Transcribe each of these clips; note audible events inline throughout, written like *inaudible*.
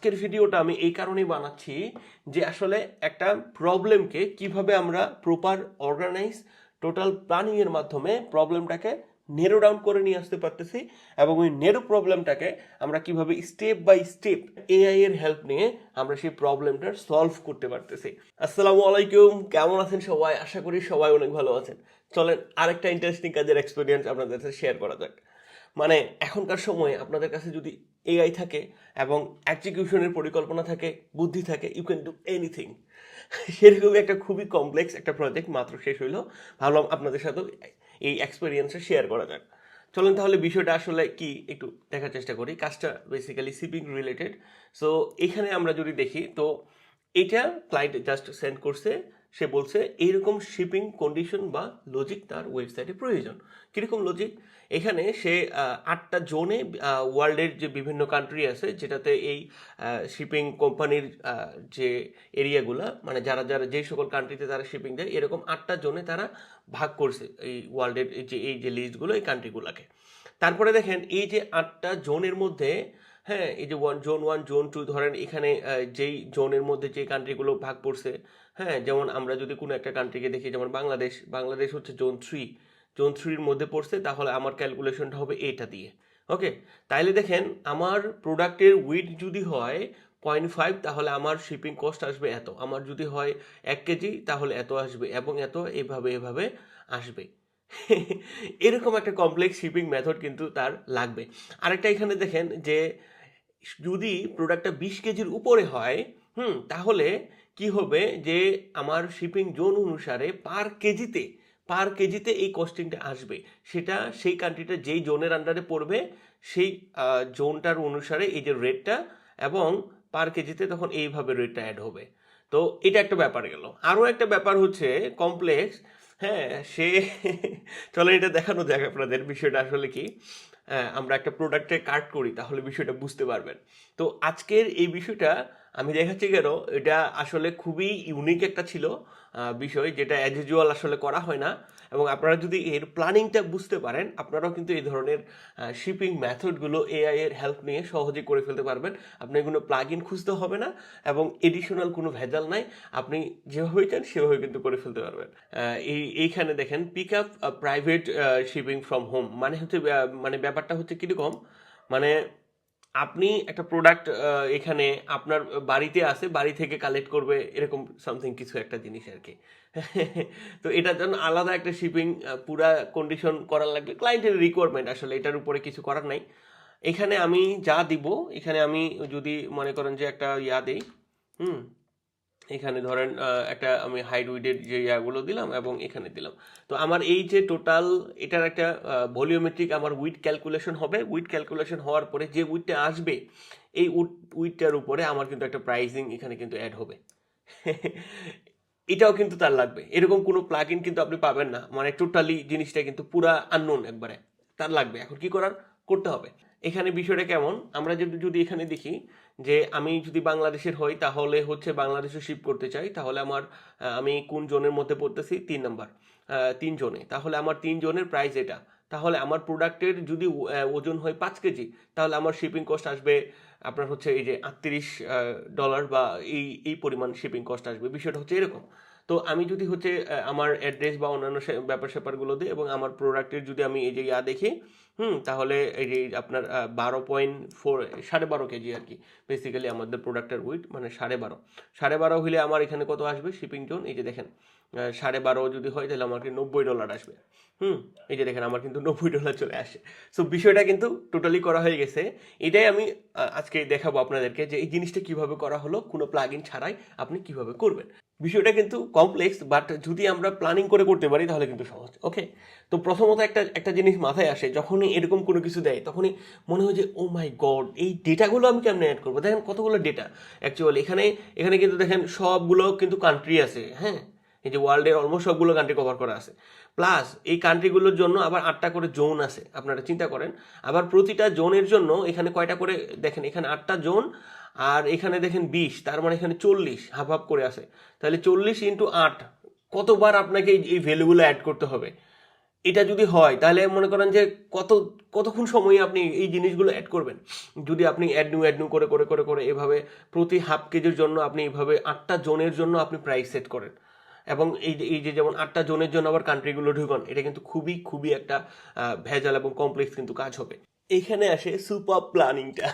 আজকের ভিডিওটা আমি এই কারণেই বানাচ্ছি যে আসলে একটা প্রবলেমকে কীভাবে আমরা প্রপার অর্গানাইজ টোটাল প্ল্যানিং এর মাধ্যমে প্রবলেমটাকে নেরো ডাউন করে নিয়ে আসতে পারতেছি এবং ওই নেরো প্রবলেমটাকে আমরা কীভাবে স্টেপ বাই স্টেপ এআই এর হেল্প নিয়ে আমরা সেই প্রবলেমটার সলভ করতে পারতেছি। আসসালামু আলাইকুম, কেমন আছেন সবাই? আশা করি সবাই অনেক ভালো আছেন। চলেন আরেকটা ইন্টারেস্টিং কাজের এক্সপিরিয়েন্স আপনাদের সাথে শেয়ার করা যাক। মানে এখনকার সময়ে আপনাদের কাছে যদি এআই থাকে এবং এক্সিকিউশনের পরিকল্পনা থাকে, বুদ্ধি থাকে ইউ ক্যান ডু এনিথিং সেরকমই একটা খুবই কমপ্লেক্স একটা প্রজেক্ট মাত্র শেষ হইল। ভাবলাম আপনাদের সাথেও এই এক্সপিরিয়েন্সটা শেয়ার করা যাক। চলেন তাহলে বিষয়টা আসলে কি একটু দেখার চেষ্টা করি। কাজটা বেসিক্যালি শিপিং রিলেটেড সো এখানে আমরা যদি দেখি, তো এটা ক্লায়েন্ট জাস্ট সেন্ড করছে, সে বলছে এইরকম শিপিং কন্ডিশন বা লজিক তার ওয়েবসাইটে প্রয়োজন। কীরকম লজিক এখানে সে আটটা জোনে ওয়ার্ল্ডের যে বিভিন্ন কান্ট্রি আছে, যেটাতে এই শিপিং কোম্পানির যে এরিয়াগুলো মানে যারা যারা যেই সকল কান্ট্রিতে তারা শিপিং দেয়, এরকম আটটা জোনে তারা ভাগ করছে এই ওয়ার্ল্ডের যে, এই যে লিস্টগুলো এই কান্ট্রিগুলোকে তারপরে দেখেন, এই যে আটটা জোনের মধ্যে হ্যাঁ এই যে one zone one zone two ধরেন এখানে যেই জোনের মধ্যে যে কান্ট্রিগুলো ভাগ পড়ছে হ্যাঁ যেমন আমরা যদি কোনো একটা কান্ট্রিকে দেখি, যেমন বাংলাদেশ বাংলাদেশ হচ্ছে জোন থ্রি থ্রির মধ্যে পড়ছে, তাহলে আমার ক্যালকুলেশনটা হবে এটা দিয়ে। ওকে তাইলে দেখেন, আমার প্রোডাক্টের উইথ যদি হয় পয়েন্ট ফাইভ তাহলে আমার শিপিং কস্ট আসবে এত। আমার যদি হয় এক কেজি, তাহলে এত আসবে এবং এত এভাবে এভাবে আসবে। *laughs* এরকম একটা কমপ্লেক্স শিপিং মেথড কিন্তু তার লাগবে। আরেকটা এখানে দেখেন যে, যদি প্রোডাক্টটা বিশ কেজির উপরে হয়, হুম, তাহলে কি হবে যে, আমার শিপিং জোন অনুসারে পার কেজিতে পার কেজিতে এই কস্টিংটা আসবে। সেটা সেই কান্ট্রিটা যেই জোনের আন্ডারে পড়বে, সেই জোনটার অনুসারে এই যে রেটটা এবং পার কেজিতে তখন এইভাবে রেটটা অ্যাড হবে। তো এটা একটা ব্যাপার গেল। আরও একটা ব্যাপার হচ্ছে কমপ্লেক্স হ্যাঁ সে চলো এটা দেখানো যাক আপনাদের বিষয়টা আসলে কি। আমরা একটা প্রোডাক্টে কাট করি, তাহলে বিষয়টা বুঝতে পারবেন। তো আজকের এই বিষয়টা আমি দেখাচ্ছি কেন? এটা আসলে খুবই ইউনিক একটা ছিল বিষয় যেটা অ্যাজ ইউজুয়াল আসলে করা হয় না। এবং আপনারা যদি এর প্ল্যানিংটা বুঝতে পারেন, আপনারাও কিন্তু এই ধরনের শিপিং মেথডগুলো এআই এর হেল্প নিয়ে সহজে করে ফেলতে পারবেন। আপনার কোনো প্লাগ ইন খুঁজতে হবে না এবং এডিশনাল কোনো ভেজাল নাই। আপনি যেভাবে চান সেভাবে কিন্তু করে ফেলতে পারবেন। এই, এইখানে দেখেন pick up private shipping from home মানে হচ্ছে মানে ব্যাপারটা হচ্ছে কীরকম? মানে আপনি একটা প্রোডাক্ট এখানে আপনার বাড়িতে আসে বাড়ি থেকে কালেক্ট করবে, এরকম সামথিং কিছু একটা জিনিস আর কি *laughs* তো এটার জন্য আলাদা একটা শিপিং পুরা কন্ডিশন করার লাগবে। ক্লায়েন্টের রিকোয়ারমেন্ট আসলে এটার উপরে কিছু করার নাই। এখানে আমি যা দিব, এখানে আমি যদি মনে করেন যে একটা ইয়া দিই, হুম এখানে ধরেন একটা আমি হাইট উইডের যে ইয়াগুলো দিলাম এবং এখানে দিলাম। তো আমার এই যে টোটাল এটার একটা ভলিওমেট্রিক আমার উইড ক্যালকুলেশন হবে। উইড ক্যালকুলেশন হওয়ার পরে যে উইডটা আসবে, এই উইড উইডটার উপরে আমার কিন্তু একটা প্রাইজিং এখানে কিন্তু অ্যাড হবে। *laughs* এটাও কিন্তু তার লাগবে। এরকম কোনো প্লাগ ইন কিন্তু আপনি পাবেন না। মানে টোটালি জিনিসটা কিন্তু পুরা আননোন একবারে। তার লাগবে। এখন কি করার? করতে হবে। এখানে বিষয়টা কেমন? আমরা যদি যদি এখানে দেখি যে আমি যদি বাংলাদেশের হই, তাহলে হচ্ছে বাংলাদেশে শিপ করতে চাই। তাহলে আমার আমি কোন জোনের মধ্যে পড়তেছি? তিন নাম্বার। তিন জোনে। তাহলে আমার তিন জনের প্রাইস এটা। তাহলে আমার প্রোডাক্টের যদি ওজন হয় পাঁচ কেজি, তাহলে আমার শিপিং কস্ট আসবে আপনার হচ্ছে এই যে আটত্রিশ ডলার বা এই এই পরিমাণ শিপিং কস্ট আসবে। বিষয়টা হচ্ছে এরকম। তো আমি যদি হচ্ছে আমার অ্যাড্রেস বা অন্যান্য ব্যাপার স্যাপারগুলো দিই এবং আমার প্রোডাক্টের যদি আমি এই যে ইয়া দেখি, হুম, তাহলে এই যে আপনার বারো পয়েন্ট ফোর সাড়ে বারো কেজি আর কি। বেসিক্যালি আমাদের প্রোডাক্টের উইট মানে সাড়ে বারো। সাড়ে বারো হলে আমার এখানে কত আসবে? শিপিং জোন এই যে দেখেন সাড়ে বারো যদি হয় তাহলে আমার কিন্তু নব্বই ডলার আসবে। হুম, এই যে দেখেন, আমার কিন্তু নব্বই ডলার চলে আসে। সো বিষয়টা কিন্তু টোটালি করা হয়ে গেছে। এটাই আমি আজকে দেখাবো আপনাদেরকে যে এই জিনিসটা কীভাবে করা হলো, কোনো প্লাগ ছাড়াই আপনি কীভাবে করবেন। বিষয়টা কিন্তু কমপ্লেক্স বাট যদি আমরা প্ল্যানিং করে করতে পারি, তাহলে কিন্তু সহজ। ওকে তো প্রথমত একটা একটা জিনিস মাথায় আসে, যখনই এরকম কোনো কিছু দেয়, তখনই মনে হয় যে ও মাই গড এই ডেটাগুলো আমি কেমনে অ্যাড করব? দেখেন কতগুলো ডেটা অ্যাকচুয়ালি এখানে এখানে কিন্তু দেখেন সবগুলো কিন্তু কান্ট্রি আছে হ্যাঁ? এই যে ওয়ার্ল্ডের অলমোস্ট সবগুলো কান্ট্রি কভার করা আছে। প্লাস এই কান্ট্রিগুলোর জন্য আবার আটটা করে জোন আছে, আপনারা চিন্তা করেন। আবার প্রতিটা জোনের জন্য এখানে কয়টা করে, দেখেন, এখানে আটটা জোন আর এখানে দেখেন বিশ, তার মানে এখানে চল্লিশ হাফ হাফ করে আছে তাহলে চল্লিশ ইন্টু আট, কতবার আপনাকে এই- ভ্যালুগুলো অ্যাড করতে হবে? এটা যদি হয়, তাহলে মনে করেন যে কত, কতক্ষণ সময়ে আপনি এই জিনিসগুলো অ্যাড করবেন? যদি আপনি অ্যাড নিউ অ্যাড নিউ করে করে করে করে এভাবে প্রতি হাফ কেজির জন্য আপনি এইভাবে আটটা জনের জন্য আপনি প্রাইস সেট করেন। এবং এই যে এই যে যেমন আটটা জনের জন্য আবার কান্ট্রিগুলো ঢুকান, এটা কিন্তু খুবই খুবই একটা ভেজাল এবং কমপ্লেক্স কিন্তু কাজ হবে। এখানে আসে সুপার প্ল্যানিংটা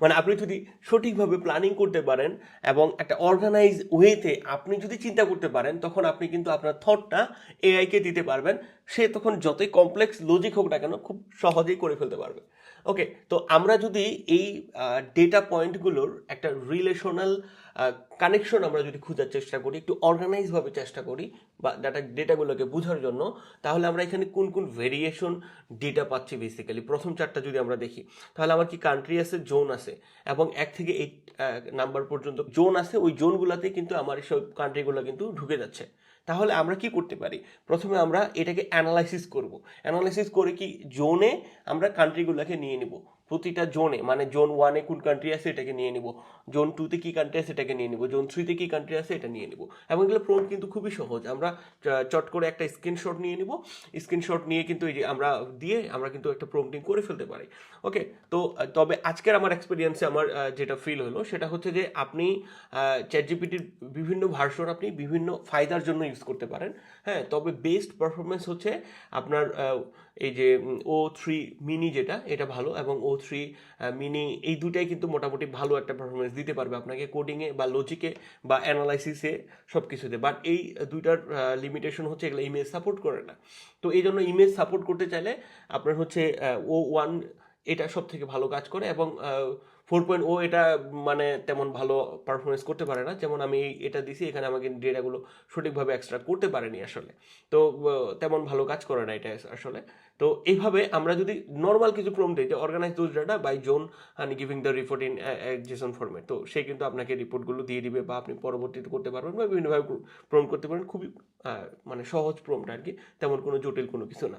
মানে আপনি যদি সঠিকভাবে প্ল্যানিং করতে পারেন এবং একটা অর্গানাইজ ওয়েতে আপনি যদি চিন্তা করতে পারেন, তখন আপনি কিন্তু আপনার থটটা এআইকে দিতে পারবেন। সে তখন যতই কমপ্লেক্স লজিক হোক না কেন খুব সহজেই করে ফেলতে পারবে। ওকে তো আমরা যদি এই ডেটা পয়েন্টগুলোর একটা রিলেশনাল কানেকশন আমরা যদি খোঁজার চেষ্টা করি, একটু অর্গানাইজভাবে চেষ্টা করি, বা ডাটা ডেটাগুলোকে বোঝার জন্য, তাহলে আমরা এখানে কোন কোন ভেরিয়েশন ডেটা পাচ্ছি বেসিক্যালি প্রথম চারটা যদি আমরা দেখি, তাহলে আমার কি কান্ট্রি আছে? জোন আছে। এবং এক থেকে এইট নাম্বার পর্যন্ত জোন আছে। ওই জোনগুলোতে কিন্তু আমার সব কান্ট্রিগুলো কিন্তু ঢুকে যাচ্ছে। তাহলে আমরা কি করতে পারি? প্রথমে আমরা এটাকে অ্যানালাইসিস করব। অ্যানালাইসিস করে কি? জোনে আমরা কান্ট্রিগুলোকে নিয়ে নিব। প্রতিটা জোনে মানে জোন ওয়ানে কোন কান্ট্রি আছে এটাকে নিয়ে নিব জোন টুতে কি কান্ট্রি আছে এটাকে নিয়ে নিব জোন থ্রিতে কি কান্ট্রি আছে এটা নিয়ে নিব। এবং এগুলো প্রোন কিন্তু খুবই সহজ। আমরা চট করে একটা স্ক্রিনশট নিয়ে নিব। স্ক্রিনশট নিয়ে কিন্তু এই যে আমরা দিয়ে আমরা কিন্তু একটা প্রম্পটিং করে ফেলতে পারি। ওকে তো তবে আজকের আমার এক্সপিরিয়েন্সে আমার যেটা ফিল হলো, সেটা হচ্ছে যে আপনি চ্যাট জিপিটির বিভিন্ন ভার্সন আপনি বিভিন্ন ফায়দার জন্য ইউজ করতে পারেন। হ্যাঁ? তবে বেস্ট পারফরমেন্স হচ্ছে আপনার এই যে ও থ্রি মিনি যেটা, এটা ভালো এবং ও থ্রি মিনি এই দুটাই কিন্তু মোটামুটি ভালো একটা পারফরমেন্স দিতে পারবে আপনাকে কোডিংয়ে বা লজিকে বা অ্যানালাইসিসে সব কিছুতে বাট এই দুইটার লিমিটেশন হচ্ছে এগুলো ইমেজ সাপোর্ট করে না। তো এই জন্য ইমেজ সাপোর্ট করতে চাইলে আপনার হচ্ছে ও ওয়ান এটা সব থেকে ভালো কাজ করে এবং ফোর পয়েন্ট ও এটা মানে তেমন ভালো পারফরমেন্স করতে পারে না। যেমন আমি এটা দিছি, এখানে আমাকে ডেটাগুলো সঠিকভাবে এক্সট্রা করতে পারেনি আসলে। তো তেমন ভালো কাজ করে না এটা আসলে। তো এইভাবে আমরা যদি নর্মাল কিছু প্রম দিই, যে organize those data by zone and giving the report in JSON format তো সে কিন্তু আপনাকে রিপোর্টগুলো দিয়ে দিবে বা আপনি পরবর্তীতে করতে পারবেন বা বিভিন্নভাবে প্রম করতে পারেন। খুবই মানে সহজ প্রমটা আর কি। তেমন কোনো জটিল কোনো কিছু না।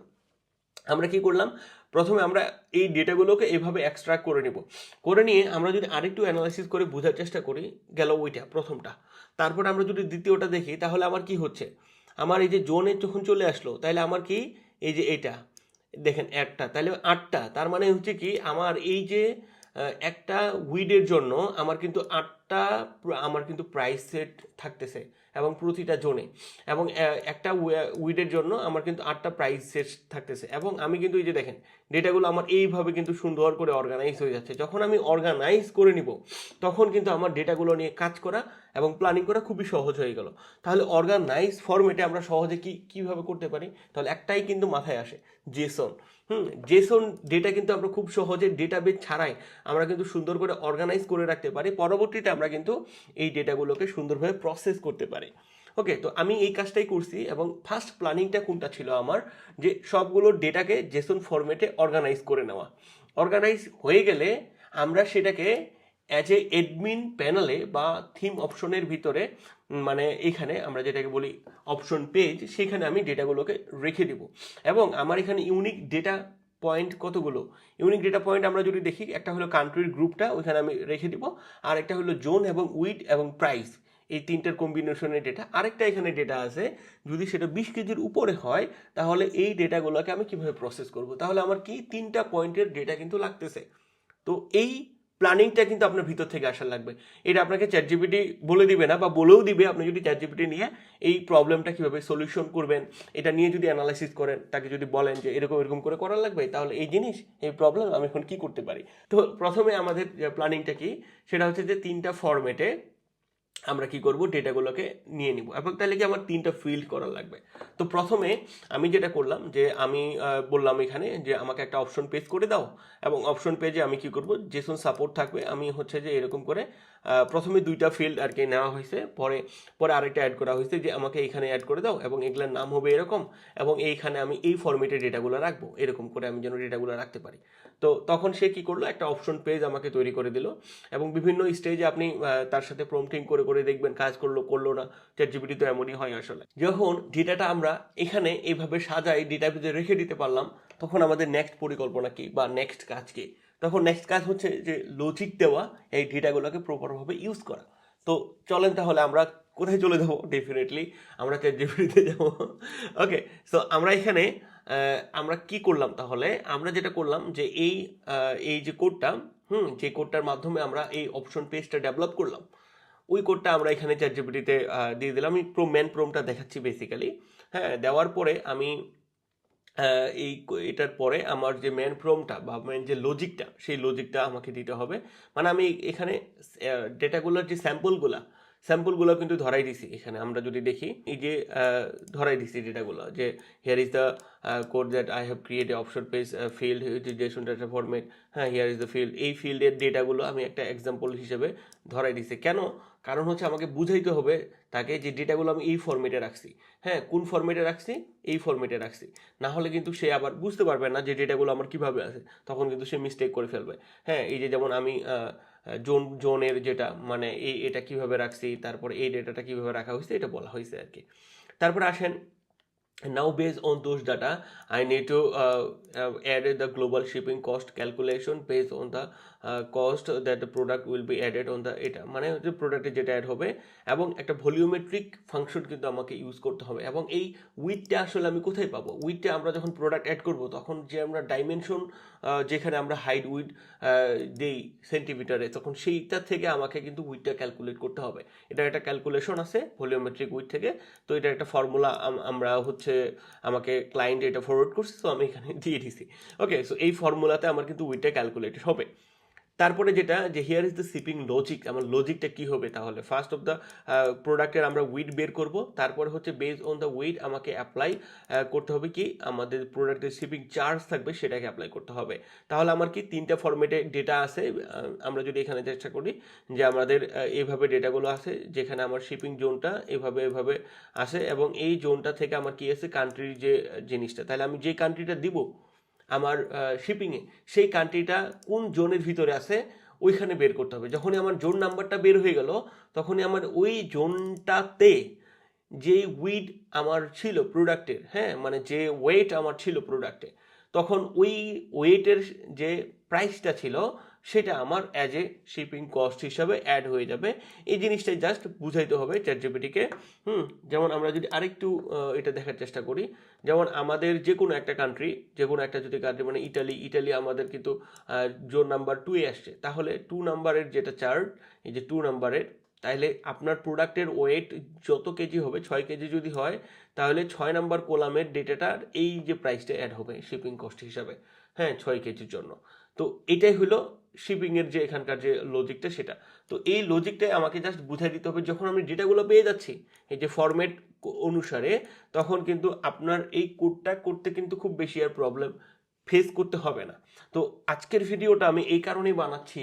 আমরা কি করলাম? প্রথমে আমরা এই ডেটাগুলোকে এভাবে এক্সট্রাক্ট করে নিব। করে নিয়ে আমরা যদি আরেকটু অ্যানালাইসিস করে বোঝার চেষ্টা করি, গেল ওইটা, প্রথমটা। তারপরে আমরা যদি দ্বিতীয়টা দেখি, তাহলে আমার কি হচ্ছে? আমার এই যে জোনে যখন চলে আসলো, তাহলে আমার কি? এই যে এটা, দেখেন একটা, তাহলে আটটা। তার মানে হচ্ছে কি? আমার এই যে একটা উইডের জন্য আমার কিন্তু আটটা, আমার কিন্তু প্রাইস সেট থাকতেছে। এবং প্রতিটা জোনে। এবং একটা উইডের জন্য আমার কিন্তু আটটা প্রাইস সেট থাকতেছে। এবং আমি কিন্তু এই যে দেখেন ডেটাগুলো আমার এইভাবে কিন্তু সুন্দর করে অর্গানাইজ হয়ে যাচ্ছে। যখন আমি অর্গানাইজ করে নিব, তখন কিন্তু আমার ডেটাগুলো নিয়ে কাজ করা এবং প্ল্যানিং করা খুবই সহজ হয়ে গেল। তাহলে অর্গানাইজ ফরম্যাটে আমরা সহজে কি, কীভাবে করতে পারি? তাহলে একটাই কিন্তু মাথায় আসে জেসন হুম জেসন ডেটা কিন্তু আমরা খুব সহজে ডেটাবেস ছাড়াই আমরা কিন্তু সুন্দর করে অর্গানাইজ করে রাখতে পারি। পরবর্তীতে আমরা কিন্তু এই ডেটাগুলোকে সুন্দরভাবে প্রসেস করতে পারি। ওকে তো আমি এই কাজটাই করছি এবং ফার্স্ট প্ল্যানিংটা কোনটা ছিল আমার? যে সবগুলো ডেটাকে জেসন ফরম্যাটে অর্গানাইজ করে নেওয়া। অর্গানাইজ হয়ে গেলে আমরা সেটাকে অ্যাজ এ এডমিন প্যানেলে বা থিম অপশনের ভিতরে মানে এখানে আমরা যেটাকে বলি অপশন পেজ সেখানে আমি ডেটাগুলোকে রেখে দিব। এবং আমার এখানে ইউনিক ডেটা পয়েন্ট কতগুলো? ইউনিক ডেটা পয়েন্ট আমরা যদি দেখি, একটা হলো কান্ট্রির গ্রুপটা ওইখানে আমি রেখে দিব। আর একটা হলো জোন এবং উইড এবং প্রাইস এই তিনটার কম্বিনেশনের ডেটা আরেকটা এখানে ডেটা আছে, যদি সেটা বিশ কেজির উপরে হয়, তাহলে এই ডেটাগুলোকে আমি কীভাবে প্রসেস করব? তাহলে আমার কি তিনটা পয়েন্টের ডেটা কিন্তু লাগতেছে? তো এই প্ল্যানিংটা কিন্তু আপনার ভিতর থেকে আসা লাগবে। এটা আপনাকে চ্যাট জিপিটি বলে দিবে না বা বলেও দিবে, আপনি যদি চ্যাট জিপিটি নিয়ে এই প্রবলেমটা কীভাবে সলিউশন করবেন, এটা নিয়ে যদি অ্যানালাইসিস করেন, তাকে যদি বলেন যে এরকম এরকম করে করার লাগবে, তাহলে এই জিনিস, এই প্রবলেম আমি এখন কি করতে পারি? তো প্রথমে আমাদের প্ল্যানিংটা কি, সেটা হচ্ছে যে তিনটা ফরম্যাটে আমরা কি করব? ডেটাগুলোকে নিয়ে নিব। এবং তাহলে কি আমার তিনটা ফিল্ড করা লাগবে? তো প্রথমে আমি যেটা করলাম যে আমি বললাম এখানে যে আমাকে একটা অপশন পেজ করে দাও এবং অপশন পেজে আমি কি করব? যেসব সাপোর্ট থাকবে, আমি হচ্ছে যে এরকম করে প্রথমে দুইটা ফিল্ড আর কি নেওয়া হয়েছে, পরে পরে আরেকটা অ্যাড করা হয়েছে যে আমাকে এখানে অ্যাড করে দাও এবং এগুলোর নাম হবে এরকম এবং এইখানে আমি এই ফরম্যাটে ডেটাগুলো রাখব, এরকম করে আমি যেন ডেটাগুলো রাখতে পারি। তো তখন সে কি করল, একটা অপশন পেজ আমাকে তৈরি করে দিল এবং বিভিন্ন স্টেজে আপনি তার সাথে প্রম্পটিং করে করে দেখবেন, কাজ করল করল না চ্যাট জিপিটি তো এমনই হয় আসলে। যখন ডেটাটা আমরা এখানে এইভাবে সাজাই ডেটাবেজে রেখে দিতে পারলাম, তখন আমাদের নেক্সট পরিকল্পনা কি বা নেক্সট কাজ কি? তখন নেক্সট কাজ হচ্ছে যে লজিক দেওয়া, এই ডেটাগুলোকে প্রপারভাবে ইউজ করা। তো চলেন তাহলে আমরা কোথায় চলে যাব? ডেফিনেটলি আমরা চ্যাট জিপিটিতে যাব। ওকে সো আমরা এখানে আমরা কি করলাম তাহলে? আমরা যেটা করলাম যে এই এই যে কোডটা হুম, যে কোডটার মাধ্যমে আমরা এই অপশন পেজটা ডেভেলপ করলাম। ওই কোডটা আমরা এখানে চ্যাট জিপিটিতে দিয়ে দিলাম। আমি প্রো ম্যান প্রোমটা দেখাচ্ছি বেসিক্যালি হ্যাঁ দেওয়ার পরে আমি এই এটার পরে আমার যে মেন প্রোমটা বা মেন যে লজিকটা সেই লজিকটা আমাকে দিতে হবে। মানে আমি এখানে ডেটাগুলোর যে স্যাম্পলগুলা স্যাম্পলগুলো কিন্তু ধরাই দিছি এখানে। আমরা যদি দেখি, এই যে ধরাই দিছি ডেটাগুলো যে here is the code that I have create a option page field JSON data format হ্যাঁ হিয়ার ইজ দ্য ফিল্ড এই ফিল্ডের ডেটাগুলো আমি একটা এক্সাম্পল হিসেবে ধরাই দিছি। কেন? কারণ হচ্ছে আমাকে বুঝাইতে হবে তাকে যে ডেটাগুলো আমি এই ফর্মেটে রাখছি। হ্যাঁ কোন ফরম্যাটে রাখছি? এই ফর্মেটে রাখছি। না হলে কিন্তু সে আবার বুঝতে পারবে না যে ডেটাগুলো আমার কীভাবে আছে। তখন কিন্তু সে মিস্টেক করে ফেলবে। হ্যাঁ এই যে যেমন আমি জোন জোনের যেটা মানে এই এটা কীভাবে রাখছি তারপরে এই ডেটাটা কীভাবে রাখা হয়েছে এটা বলা হয়েছে আর কি তারপরে আসেন now based on those need to uh, uh, add the global shipping cost calculation based on the uh, that the product will be added on the এটা মানে যে প্রোডাক্টে যেটা অ্যাড হবে এবং একটা ভলিউমেট্রিক ফাংশন কিন্তু আমাকে ইউজ করতে হবে এবং এই উইথটা আসলে আমি কোথায় পাবো? উইথটা আমরা যখন প্রোডাক্ট অ্যাড করব তখন যে আমরা ডাইমেনশন যেখানে আমরা হাইট উইথ দেই সেন্টিমিটারে তখন সেইটা থেকে আমাকে কিন্তু উইথটা ক্যালকুলেট করতে হবে। এটা একটা ক্যালকুলেশন আছে ভলিওমেট্রিক উইথ থেকে। তো এটা একটা ফর্মুলা আমরা হচ্ছে আমাকে ক্লায়েন্ট এটা ফরওয়ার্ড করছে তো আমি এখানে *laughs* দিয়ে দিছি। ওকে সো এই ফর্মুলাতে আমার কিন্তু উইথটা ক্যালকুলেটেড হবে। তারপরে যেটা, যে here is the shipping logic আমার লজিকটা কি হবে তাহলে? ফার্স্ট অফ দ্য প্রোডাক্টের আমরা উইট বের করব, তারপরে হচ্ছে বেজ অন দ্য ওয়েট আমাকে অ্যাপ্লাই করতে হবে কি? আমাদের প্রোডাক্টের শিপিং চার্জ থাকবে, সেটাকে অ্যাপ্লাই করতে হবে। তাহলে আমার কি তিনটা ফরম্যাটে ডেটা আছে? আমরা যদি এখানে চেষ্টা করি যে আমাদের এইভাবে ডেটাগুলো আছে, যেখানে আমার শিপিং জোনটা এভাবে এভাবে আসে, এবং এই জোনটা থেকে আমার কি আছে? কান্ট্রির যে জিনিসটা। তাহলে আমি যে কান্ট্রিটা দিব আমার শিপিংয়ে সেই কান্ট্রিটা কোন জোনের ভিতরে আছে, ওইখানে বের করতে হবে। যখনই আমার জোন নাম্বারটা বের হয়ে গেল, তখনই আমার ওই জোনটাতে যে উইড আমার ছিল প্রোডাক্টের হ্যাঁ মানে যে ওয়েট আমার ছিল প্রোডাক্টে তখন ওই ওয়েটের যে প্রাইসটা ছিল সেটা আমার অ্যাজ এ শিপিং কস্ট হিসাবে অ্যাড হয়ে যাবে। এই জিনিসটাই জাস্ট বুঝাইতে হবে চ্যাট জিপিটিকে হুম, যেমন আমরা যদি আরেকটু এটা দেখার চেষ্টা করি। যেমন আমাদের যে কোনো একটা কান্ট্রি যে কোনো একটা যদি কান্ট্রি মানে ইটালি ইটালি আমাদের কিন্তু জোন নাম্বার টুয়ে আসছে। তাহলে টু নাম্বারের যেটা চার্ট এই যে টু নাম্বারের তাহলে আপনার প্রোডাক্টের ওয়েট যত কেজি হবে, ছয় কেজি যদি হয় তাহলে ছয় নাম্বার কোলামের ডেটাটার এই যে প্রাইসটা অ্যাড হবে শিপিং কস্ট হিসাবে হ্যাঁ ছয় কেজির জন্য। তো এটাই হলো শিপিংয়ের যে এখানকার যে লজিকটা সেটা। তো এই লজিকটাই আমাকে জাস্ট বুঝাই দিতে হবে যখন আমি ডেটাগুলো পেয়ে যাচ্ছি, এই যে ফরম্যাট অনুসারে, তখন কিন্তু আপনার এই কোডটা করতে কিন্তু খুব বেশি আর প্রবলেম ফেস করতে হবে না। তো আজকের ভিডিওটা আমি এই কারণেই বানাচ্ছি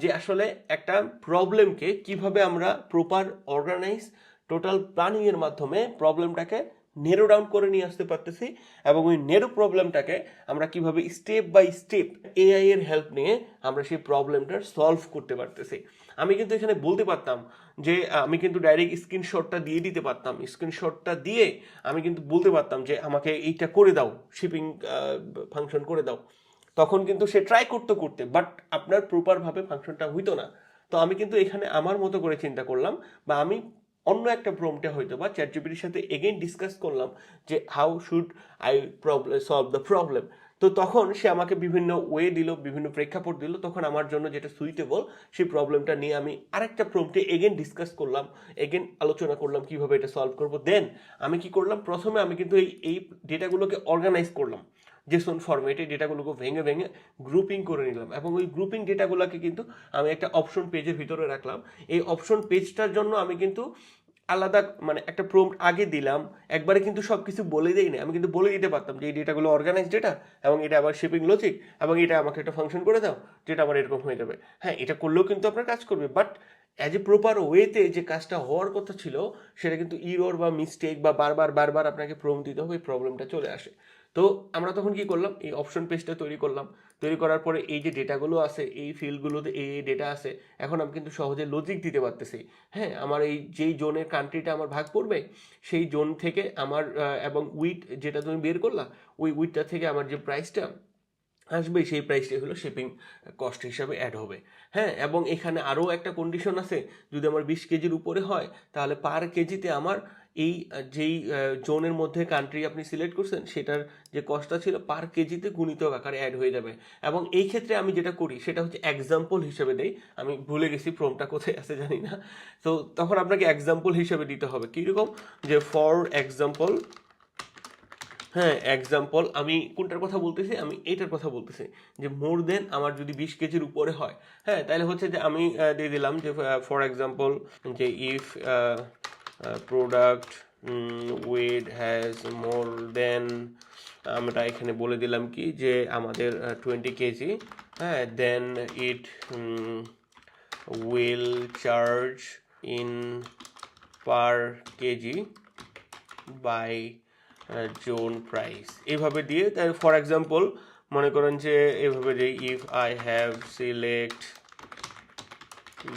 যে আসলে একটা প্রবলেমকে কীভাবে আমরা প্রপার অর্গানাইজ টোটাল প্ল্যানিংয়ের মাধ্যমে প্রবলেমটাকে নেরো ডাউন করে নিয়ে আসতে পারতেছি এবং ওই নেরো প্রবলেমটাকে আমরা কীভাবে স্টেপ বাই স্টেপ এআই এর হেল্প নিয়ে আমরা সেই প্রবলেমটার সলভ করতে পারতেছি। আমি কিন্তু এখানে বলতে পারতাম যে আমি কিন্তু ডাইরেক্ট স্ক্রিনশটটা দিয়ে দিতে পারতাম। স্ক্রিনশটটা দিয়ে আমি কিন্তু বলতে পারতাম যে, আমাকে এইটা করে দাও শিপিং ফাংশন করে দাও। তখন কিন্তু সে ট্রাই করতে করতে বাট আপনার প্রপারভাবে ফাংশনটা হইতো না। তো আমি কিন্তু এখানে আমার মতো করে চিন্তা করলাম বা আমি অন্য একটা প্রমটে হয়তো বা চ্যাট জিপিটির সাথে এগেইন ডিসকাস করলাম যে how should I problem solve the problem তো তখন সে আমাকে বিভিন্ন ওয়ে দিল, বিভিন্ন প্রেক্ষাপট দিল। তখন আমার জন্য যেটা সুইটেবল সেই প্রবলেমটা নিয়ে আমি আরেকটা প্রমটে এগেন ডিসকাস করলাম এগেন আলোচনা করলাম কীভাবে এটা সলভ করব। দেন আমি কি করলাম? প্রথমে আমি কিন্তু এই এই ডেটাগুলোকে অর্গানাইজ করলাম। জেসন ফরম্যাটে ডেটাগুলোকে ভেঙে ভেঙে গ্রুপিং করে নিলাম এবং ওই গ্রুপিং ডেটাগুলোকে কিন্তু আমি একটা অপশন পেজের ভিতরে রাখলাম। এই অপশন পেজটার জন্য আমি কিন্তু আলাদা মানে একটা প্রম্পট আগে দিলাম, একবারে কিন্তু সব কিছু বলে দেই না আমি কিন্তু বলে দিতে পারতাম যে এই ডেটাগুলো অর্গানাইজ ডেটা এবং এটা আবার শিপিং লজিক এবং এটা আমাকে একটা ফাংশন করে দাও, যেটা আমার এরকম হয়ে যাবে। হ্যাঁ এটা করলেও কিন্তু আপনার কাজ করবে বাট অ্যাজ এ প্রপার ওয়েতে যে কাজটা হওয়ার কথা ছিল, সেটা কিন্তু ইরোর বা মিস্টেক বা বারবার বারবার আপনাকে প্রম দিতে হবে প্রবলেমটা চলে আসে। তো আমরা তখন কি করলাম? এই অপশন পেজটা তৈরি করলাম। তৈরি করার পরে এই যে ডেটাগুলো আছে, এই ফিল্ডগুলোতে এই এই ডেটা আছে, এখন আমি কিন্তু সহজে লজিক দিতে পারতেছি। হ্যাঁ আমার এই যেই জোনের কান্ট্রিটা আমার ভাগ পড়বে সেই জোন থেকে আমার এবং উইট যেটা তুমি বের করলা, ওই উইটটা থেকে আমার যে প্রাইসটা আসবে, সেই প্রাইসটাই হলো শিপিং কস্ট হিসাবে অ্যাড হবে। হ্যাঁ এবং এখানে আরও একটা কন্ডিশন আছে, যদি আমার বিশ কেজির উপরে হয়, তাহলে পার কেজিতে আমার এই যেই জোনের মধ্যে কান্ট্রি আপনি সিলেক্ট করছেন, সেটার যে কস্টটা ছিল পার কেজিতে গুণিতক আকারে অ্যাড হয়ে যাবে। এবং এই ক্ষেত্রে আমি যেটা করি, সেটা হচ্ছে এক্সাম্পল হিসেবে দেই। আমি ভুলে গেছি ফর্মটা কোথায় আছে জানি না। তো তখন আপনাকে এক্সাম্পল হিসেবে দিতে হবে। কীরকম? যে ফর এক্সাম্পল হ্যাঁ এক্সাম্পল আমি কোনটার কথা বলতেছি? আমি এইটার কথা বলতেছি। যে মোর দেন আমার যদি বিশ কেজির উপরে হয় হ্যাঁ তাহলে হচ্ছে যে আমি দিয়ে দিলাম যে ফর এক্সাম্পল যে if product weight has more then আমরা এখানে বলে দিলাম কি যে আমাদের টোয়েন্টি কেজি হ্যাঁ then it will charge in per kg by zone price এভাবে দিয়ে তাই ফর এক্সাম্পল মনে করেন যে এভাবে যে if I have select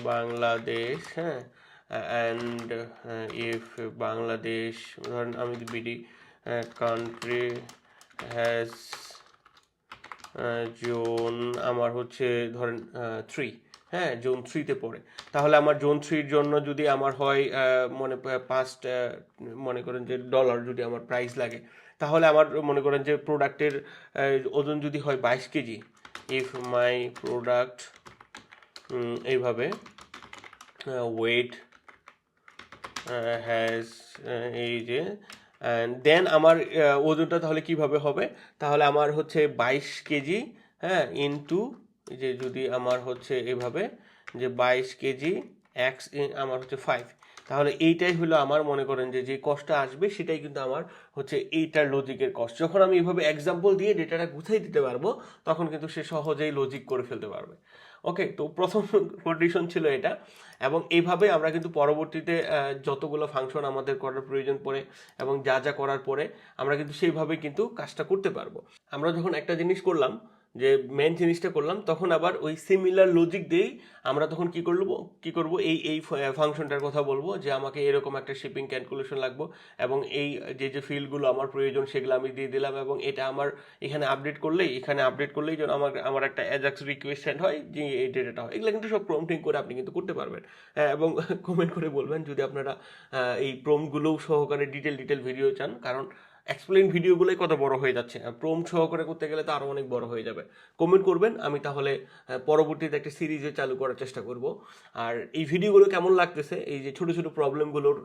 Bangladesh হ্যাঁ অ্যান্ড ইফ বাংলাদেশ ধরেন আমি বিডি কান্ট্রি হ্যাজ জোন আমার হচ্ছে ধরেন থ্রি হ্যাঁ জোন থ্রিতে পড়ে। তাহলে আমার জোন থ্রির জন্য যদি আমার হয় আহ, মনে পাঁচ মনে করেন যে ডলার যদি আমার প্রাইস লাগে তাহলে আমার মনে করেন যে প্রোডাক্টের ওজন যদি হয় বাইশ কেজি ইফ মাই প্রোডাক্ট এইভাবে ওয়েট হ্যাজ এই যে দেন আমার ওজনটা তাহলে কীভাবে হবে? তাহলে আমার হচ্ছে বাইশ কেজি হ্যাঁ ইনটু যে যদি আমার হচ্ছে এভাবে, যে বাইশ কেজি এক্স আমার হচ্ছে ফাইভ তাহলে এইটাই হলো আমার, মনে করেন যে যে কষ্টটা আসবে, সেটাই কিন্তু আমার হচ্ছে এইটার লজিকের কষ্ট যখন আমি এইভাবে এক্সাম্পল দিয়ে ডেটাটা গুছাই দিতে পারব, তখন কিন্তু সে সহজেই লজিক করে ফেলতে পারবে। ওকে তো প্রথম কন্ডিশন ছিল এটা। এবং এইভাবে আমরা কিন্তু পরবর্তীতে যতগুলো ফাংশন আমাদের করার প্রয়োজন পড়ে এবং যা যা করার পরে, আমরা কিন্তু সেইভাবে কিন্তু কাজটা করতে পারব। আমরা যখন একটা জিনিস করলাম যে মেন জিনিসটা করলাম তখন আবার ওই সিমিলার লজিক দিয়েই আমরা তখন কি করব কি করব এই এই ফাংশনটার কথা বলব যে আমাকে এরকম একটা শিপিং ক্যালকুলেশন লাগবে এবং এই যে যে ফিল্ডগুলো আমার প্রয়োজন সেগুলো আমি দিয়ে দিলাম এবং এটা আমার এখানে আপডেট করলেই এখানে আপডেট করলেই যেন আমার আমার একটা অ্যাজাক্স রিকোয়েস্ট সেন্ড হয় যে এই ডেটাটা হয়। এগুলো কিন্তু সব প্রম্পটিং করে আপনি কিন্তু করতে পারবেন। হ্যাঁ, এবং *laughs* কমেন্ট করে বলবেন যদি আপনারা এই প্রমগুলোও সহকারে ডিটেল ডিটেল ভিডিও চান কারণ এক্সপ্লেন ভিডিওগুলোই কত বড় হয়ে যাচ্ছে। প্রোম সহকারে করতে গেলে তো আরও অনেক বড় হয়ে যাবে। কমেন্ট করবেন, আমি তাহলে পরবর্তীতে একটা সিরিজে চালু করার চেষ্টা করব। আর এই ভিডিওগুলো কেমন লাগতেছে? এই যে ছোটো ছোটো প্রবলেমগুলোর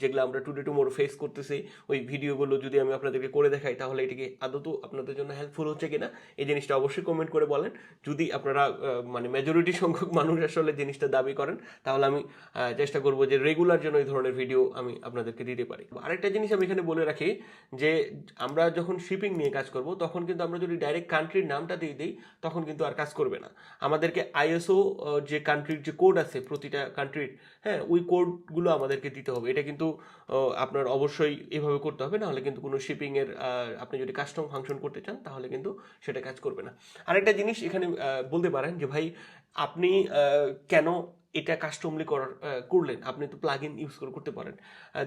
যেগুলো আমরা টুডে টুমোরো ফেস করতেছি, ওই ভিডিওগুলো যদি আমি আপনাদেরকে করে দেখাই, তাহলে এটিকে আদৌ আপনাদের জন্য হেল্পফুল হচ্ছে কিনা? এই জিনিসটা অবশ্যই কমেন্ট করে বলেন। যদি আপনারা মানে মেজরিটি সংখ্যক মানুষ আসলে জিনিসটা দাবি করেন, তাহলে আমি চেষ্টা করব যে রেগুলার যেন এই ধরনের ভিডিও আমি আপনাদেরকে দিতে পারি। আরেকটা জিনিস আমি এখানে বলে রাখি যে আমরা যখন শিপিং নিয়ে কাজ করব, তখন কিন্তু আমরা যদি ডাইরেক্ট কান্ট্রির নামটা দিয়ে দিই, তখন কিন্তু আর কাজ করবে না। আমাদেরকে আইএসও যে কান্ট্রির যে কোড আছে প্রতিটা কান্ট্রির হ্যাঁ ওই কোডগুলো আমাদেরকে দিতে হবে। এটা কিন্তু আপনার অবশ্যই এভাবে করতে হবে, নাহলে কিন্তু কোনো শিপিংয়ের আপনি যদি কাস্টম ফাংশন করতে চান, তাহলে কিন্তু সেটা কাজ করবে না। আরেকটা জিনিস এখানে বলতে পারেন যে ভাই, আপনি কেন এটা কাস্টমলি করার করলেন। আপনি তো প্লাগ ইন ইউজ করে করতে পারেন।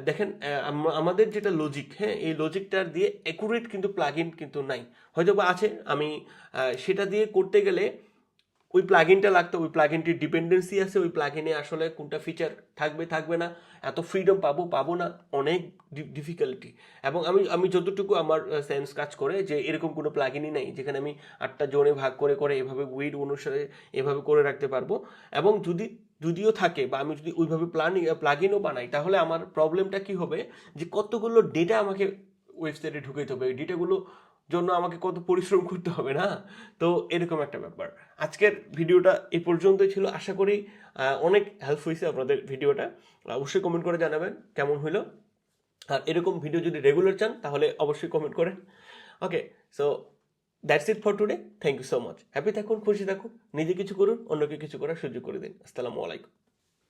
দেখেন আমাদের যেটা লজিক হ্যাঁ এই লজিকটার দিয়ে অ্যাকুরেট কিন্তু প্লাগ ইন কিন্তু নাই। হয়তো বা আছে, আমি সেটা দিয়ে করতে গেলে ওই প্লাগইনটা লাগতো, ওই প্লাগইনটির ডিপেন্ডেন্সি আছে, ওই প্লাগইনে আসলে কোনটা ফিচার থাকবে থাকবে না, এত ফ্রিডম পাবো পাবো না, অনেক ডিফিকাল্টি এবং আমি আমি যতটুকু আমার সেন্স কাজ করে যে এরকম কোনো প্লাগইনই নেই, যেখানে আমি আটটা জোনে ভাগ করে করে এভাবে উইড অনুসারে এভাবে করে রাখতে পারব। এবং যদি যদিও থাকে বা আমি যদি ওইভাবে প্লান প্লাগইনও বানাই, তাহলে আমার প্রবলেমটা কি হবে? যে কতগুলো ডেটা আমাকে ওয়েবসাইটে ঢুকাইতে হবে? এই ডেটাগুলো জন্য আমাকে কত পরিশ্রম করতে হবে না? তো এরকম একটা ব্যাপার। আজকের ভিডিওটা এই পর্যন্তই ছিল। আশা করি অনেক হেল্প হয়েছে আপনাদের ভিডিওটা। অবশ্যই কমেন্ট করে জানাবেন কেমন হইল। আর এরকম ভিডিও যদি রেগুলার চান, তাহলে অবশ্যই কমেন্ট করেন। Okay so that's it for today thank you so much happy থাকুন, খুশি থাকুন, নিজে কিছু করুন, অন্যকে কিছু করার সুযোগ করে দিন। আসসালামু আলাইকুম।